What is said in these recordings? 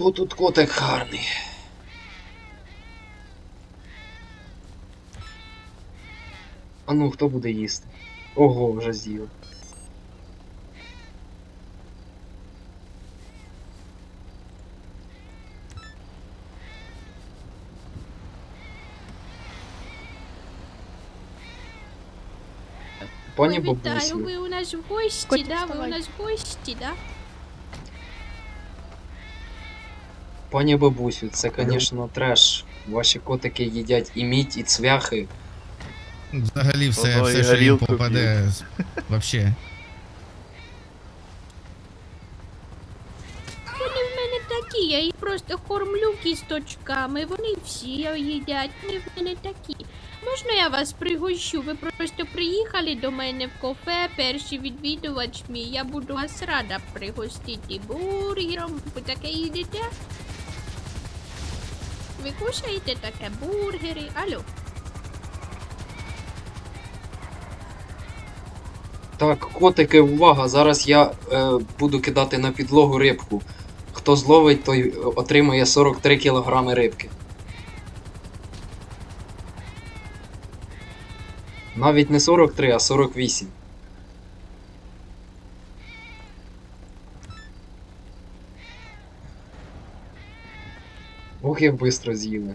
Хто тут котик гарний? А ну, хто буде їсти? Ого, вже з'їв. Пані Ой, вітаю, ви у нас в гості, да? Ви у нас в гості, да? Пані бабусю, це, звісно, треш. Ваші котики їдять і мідь, і цвяхи. Взагалі все, Воно і все що їм горілку попаде. Вообще. Вони в мене такі, я їх просто кормлю кісточками, вони всі їдять, вони в мене такі. Можна я вас пригощу? Ви просто приїхали до мене в кафе, перший відвідувач мій. Я буду вас рада пригостити бургером. Ви таке їдете? Ви кушаєте таке бургери? Алло. Так, котики, увага! Зараз я е, буду кидати на підлогу рибку. Хто зловить, той отримує 43 кілограми рибки. Навіть не 43, а 48. Як швидко з'їли.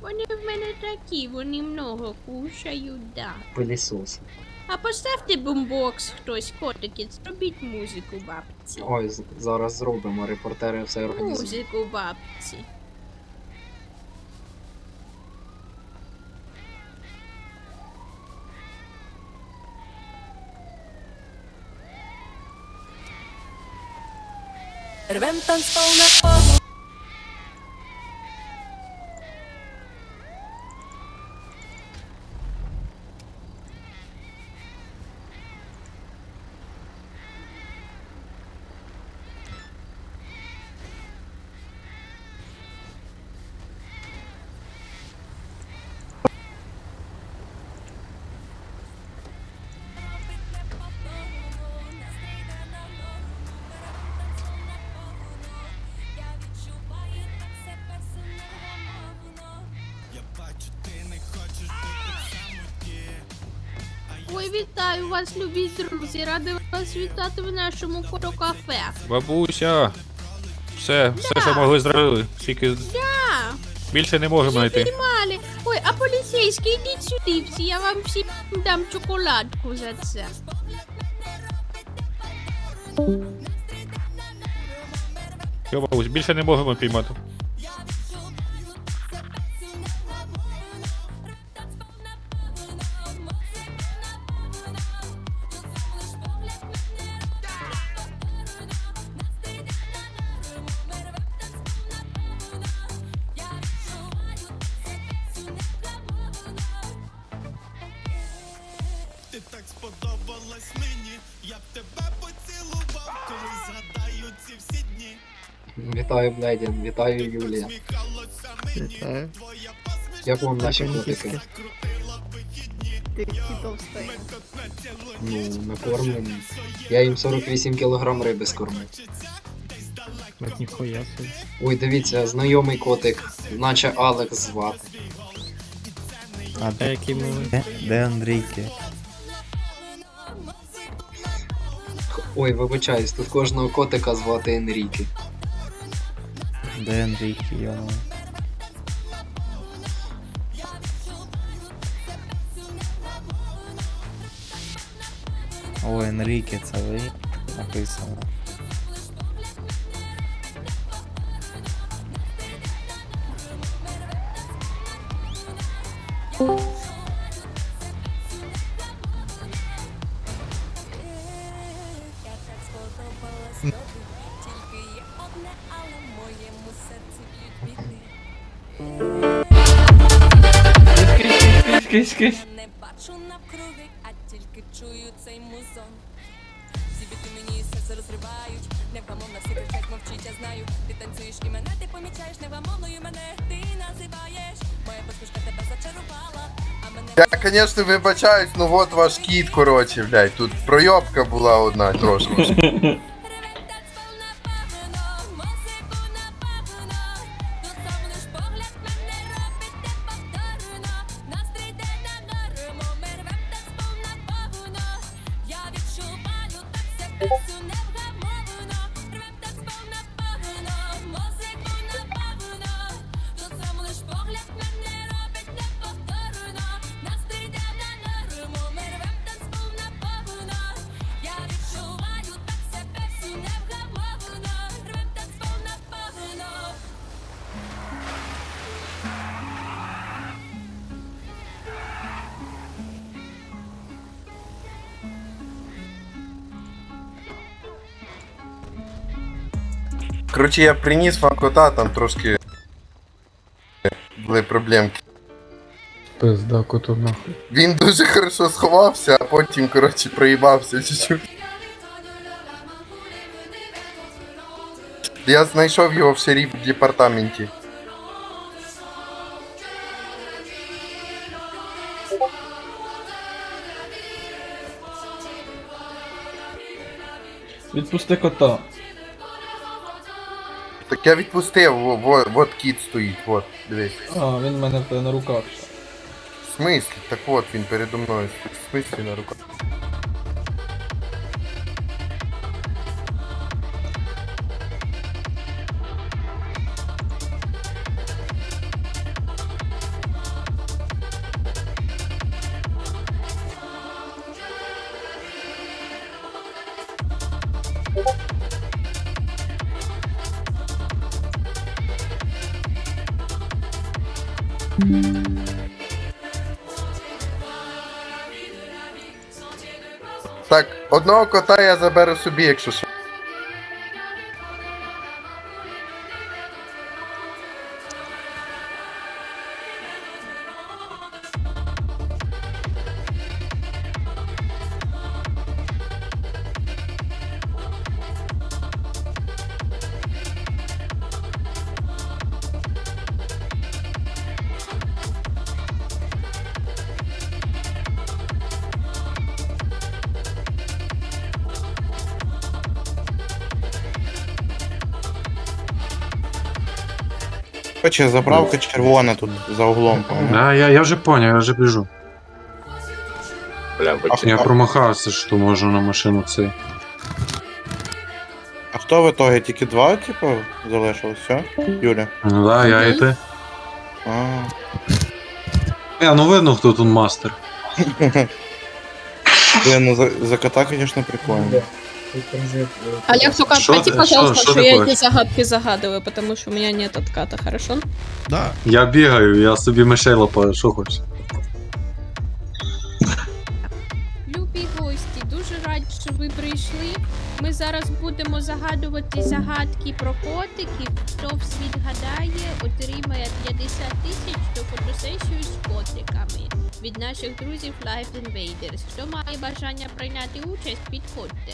Вони в мене такі, вони много кушають, да. Пилісоси. А поставте бумбокс хтось, котики, зробіть музику бабці. Ой, з- зараз зробимо, репортери все організують. Музику бабці. Рвем танцпол на повну. Ой, вітаю вас, любі друзі. Рада вас вітати в нашому кафе. Бабуся. Все, все, що могли зробили. Тільки Да, більше не можемо знайти. піймали. Ой, а поліцейські, йдіть сюди всі, я вам всім дам чоколадку за це. Все, бабусь, більше не можемо піймати. Сподобалась мені, я б тебе поцілував, коли згадаю ці всі дні. Вітаю, Бледін, вітаю, Юлія. Посмішка Як вам наші котики? Ну, накормлені. Я їм 48 кг риби скормив. Так ніхуя собі. Ой, дивіться, знайомий котик, наче Алекс звати. А де який милий? Де, де Андрійки? Ой, вибачаюсь, тут кожного котика звати Енріки. Де Енріки, йому. О, Енріки, це ви написано. Б'ють біти. Не бачу навкруги, а тільки чую цей музон. Ці біти мені серце розривають, невгамовно всі кричать, мовчить, я знаю. Ти танцюєш і мене ти помічаєш, невгамовною мене ти називаєш. Моя посмішка тебе зачарувала, а мене Я, конечно, вибачаюсь, ну вот ваш кіт, коротше, блядь, тут пройобка була одна трошки. Peace. Коротше, я приніс вам кота, там трошки були проблемки. Пизда, коту нахуй. Він дуже хорошо сховався, а потім, коротше, проїбався чуть-чуть. Я знайшов його в шериф департаменті. Відпусти кота. Я відпустив, во, во, вот кіт стоїть, вот, дивись. А, він в мене на руках. В смислі? Так от він передо мною. В смислі на руках. Так, одного кота я заберу собі, якщо що. Короче, заправка червона тут за углом, по-моему. Да, я, я вже понял, я вже біжу. А, Я а- промахався, що можна на машину це. а хто в итоге? Тільки два, типу, залишилось, все? Юля. Ну да, я і ти. А, Я, ну видно, хто тут мастер. Блин, ну за, за кота, конечно, прикольно Олег, только Что отплати, ты- пожалуйста, что- что что, ты я хочешь? эти загадки загадываю, потому что у меня нет отката, хорошо? Да. Я бігаю, я собі мишей лапаю, що хочеш. Любі гості, дуже раді, що ви прийшли. Ми зараз будемо загадувати загадки про котиків. Хто всі відгадає, отримає 50 тисяч до фотосесію з котиками від наших друзів Life Invaders. Хто має бажання прийняти участь, підходьте.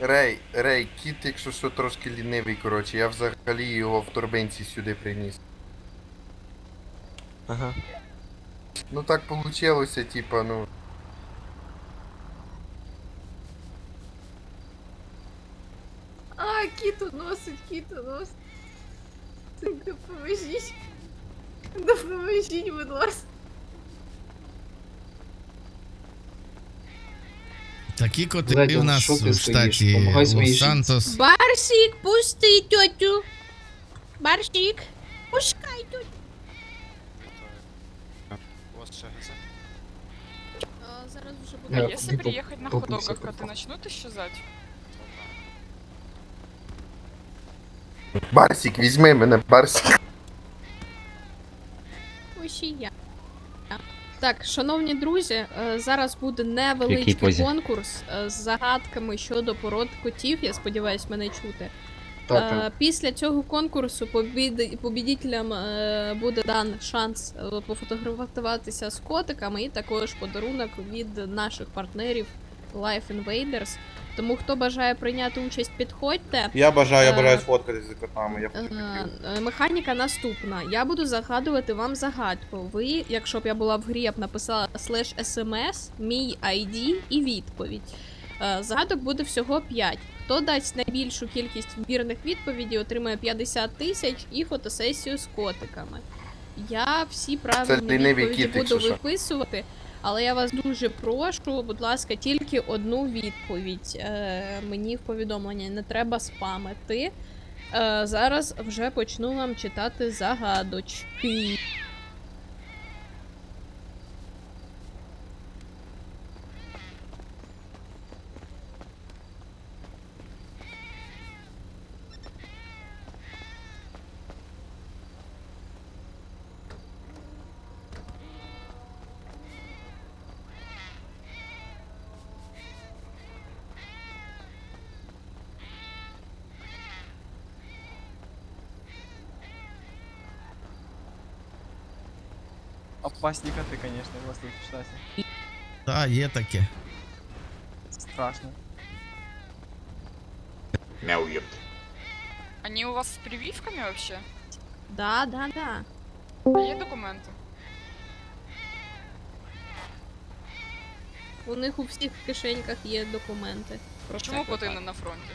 Рей, Рей, кіт, якщо що, трошки лінивий, коротше, я взагалі його в торбинці сюди приніс. Ага. Ну так получилося, типа, ну. Такі коти Зайдя, в нас в стоїш? штаті Помагай своїй Лос-Сантос. Барсик, пусти тьотю. Барсик, пускай тьотю. А, зараз вже А буде. если приехать на попав. коты начнут исчезать? Барсик, візьми мене, Барсик. Ось і я. Так, шановні друзі, е, зараз буде невеличкий конкурс е, з загадками щодо пород котів. Я сподіваюсь, мене чути. Так, Е, так. Після цього конкурсу побід... побідітелям буде дан шанс пофотографуватися з котиками і також подарунок від наших партнерів Life Invaders. Тому хто бажає прийняти участь, підходьте. Я бажаю, я Е, бажаю сфоткатися з котами. Я Е, хочу е, Механіка наступна. Я буду загадувати вам загадку. Ви, якщо б я була в грі, я б написала слеш смс, мій ID і відповідь. Е, Загадок буде всього 5. Хто дасть найбільшу кількість вірних відповідей, отримає 50 тисяч і фотосесію з котиками. Я всі правильні відповіді кіт, буду якщо що. виписувати, але я вас дуже прошу, будь ласка, тільки одну відповідь е, мені в повідомлення. Не треба спамити. Е, зараз вже почну вам читати загадочки. Опасні коти, конечно, у вас тут в штаті. Та, є таке. Страшно. Они у вас с прививками вообще? Да, да, да. А є документи? У них у всіх в кишеньках є документи. Про Чому всяк коти не на фронті?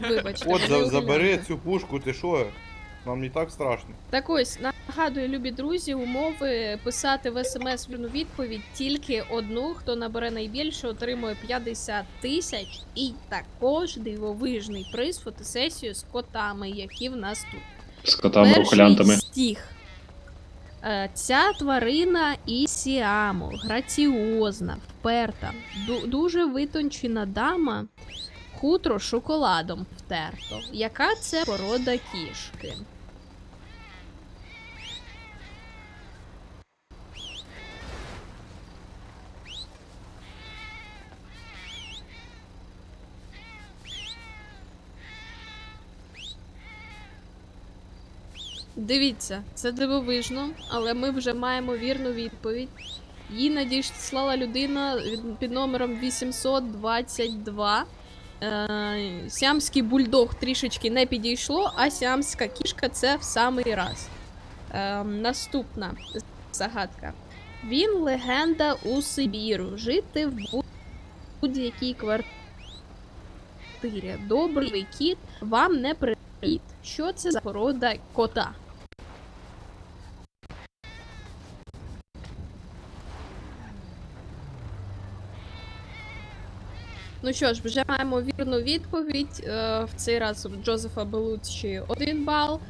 Вибачте. От, за, забери цю пушку, ти що? Нам не так страшно. Так ось, нагадую, любі друзі, умови писати в смс вірну відповідь тільки одну, хто набере найбільше, отримує 50 тисяч, і також дивовижний приз фотосесію з котами, які в нас тут. З котами Перший стіг. Е, Ця тварина і сіамо, граціозна, вперта, дуже витончена дама, хутро шоколадом втерто. Яка це порода кішки? Дивіться, це дивовижно, але ми вже маємо вірну відповідь. Їй надіслала людина під номером 822. Е, сіамський бульдог трішечки не підійшло, а сіамська кішка це в самий раз. Е, наступна загадка. Він легенда у Сибіру. Жити в будь-якій квартирі. Добрий кіт вам не привіт. Що це за порода кота? Ну що ж, вже маємо вірну відповідь. Е, В цей раз в Джозефа Белуччі один бал.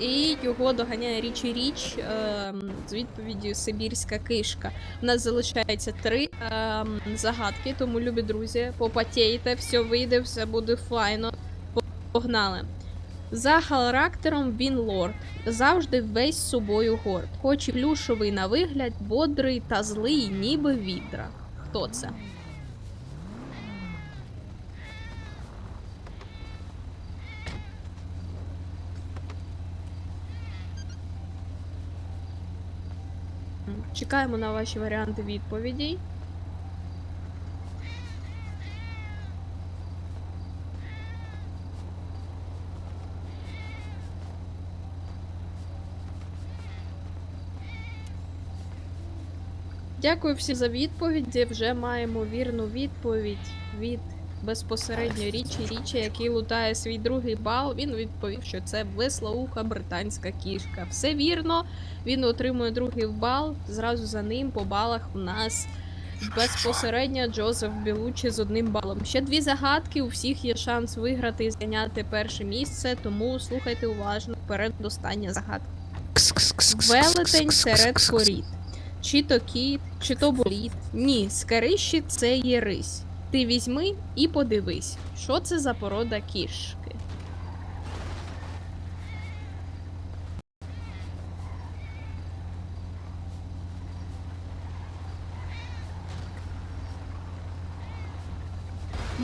І його доганяє Річі Річ е, з відповіддю Сибірська кишка. У нас залишається три е, загадки, тому, любі друзі, попотійте, все вийде, все буде файно. Погнали. За характером він лорд, завжди весь собою горд. Хоч і плюшовий на вигляд, бодрий та злий, ніби відра. Хто це? Чекаємо на ваші варіанти відповідей. Дякую всім за відповіді. Вже маємо вірну відповідь від безпосередньо річі річі, який лутає свій другий бал. Він відповів, що це веслоуха британська кішка. Все вірно. Він отримує другий бал. Зразу за ним по балах у нас безпосередньо Джозеф Білучі з одним балом. Ще дві загадки. У всіх є шанс виграти і зайняти перше місце, тому слухайте уважно. Вперед остання загадка. Велетень серед коріт. Чи то кіт, чи то боліт. Ні, скарищі це є рись. Ти візьми і подивись, що це за порода кішки.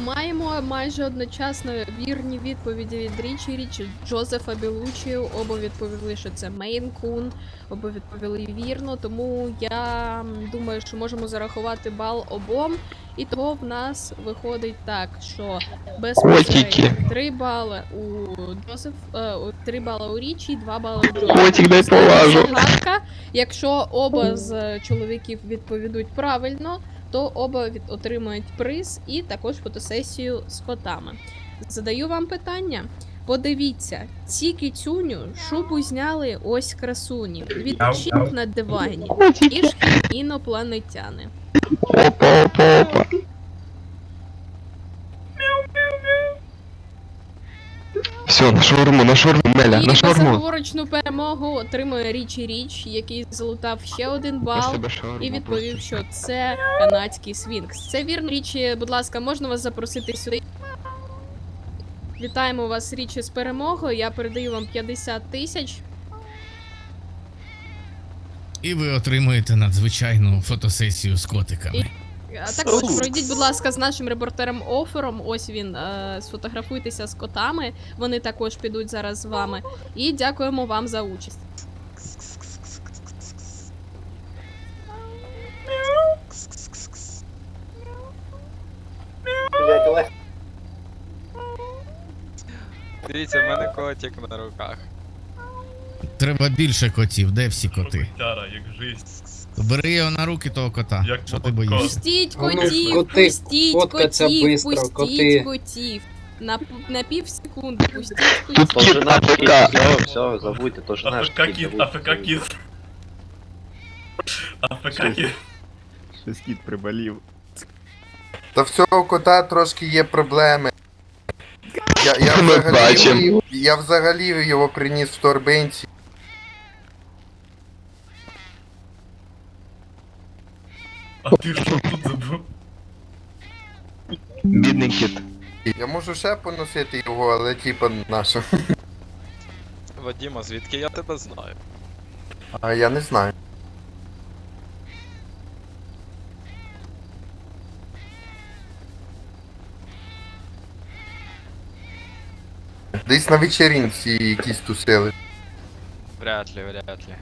Маємо майже одночасно вірні відповіді від Річі Річі Джозефа Білучі. Оба відповіли, що це Мейн Кун. Оба відповіли вірно, тому я думаю, що можемо зарахувати бал обом. І того в нас виходить так, що безпосередньо 3 бали у Джозеф, е, 3 бали у Річі, 2 бали у. Загадка. Якщо оба з чоловіків відповідуть правильно, то оба отримають отримують приз і також фотосесію з котами. Задаю вам питання. Подивіться, ці кітюню шубу зняли ось красуні. Відпочинок на дивані. І ж інопланетяни. Все, на шаурму, на шаурму, Меля, І на шаурму. безоговорочну перемогу отримує Річі Річ, який залутав ще один бал. І відповів, що це канадський свінкс. Це вірно річі, будь ласка, можна вас запросити сюди. Вітаємо вас, річі, з перемогою. Я передаю вам 50 тисяч. І ви отримуєте надзвичайну фотосесію з котиками. А також пройдіть, будь ласка, з нашим репортером Офером. Ось він. Е, сфотографуйтеся з котами. Вони також підуть зараз з вами. І дякуємо вам за участь. Дивіться, в мене котик на руках. Треба більше котів, де всі коти? Котяра, як жизнь. Бери його на руки того кота. Як Що ти боїшся? Пустіть котів, коти, пустіть фоткаться котів, бистро, пустіть коти. котів. На, на пів секунди пустіть Тут котів. кіт АПК. Все, все, забудьте, то ж наш АФК кіт, АФК кіт. АФК кіт. Щось кіт приболів. Та в цього кота трошки є проблеми. Я, я, Ми взагалі, бачимо. я взагалі його приніс в торбинці. А ти що тут забув? Бідний кіт. Я можу ще поносити його, але типа наша. Вадіма, звідки я тебе знаю? А я не знаю. Десь на вечеринці якісь тусили. Вряд ли, вряд ли.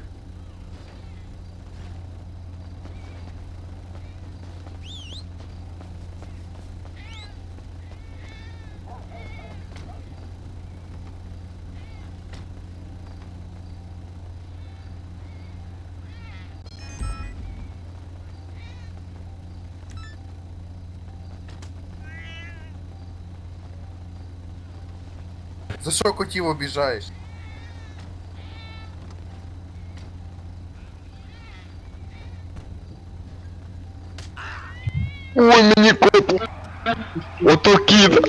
За що котів обіжаєш? Ой, мені кот. Ото кіт.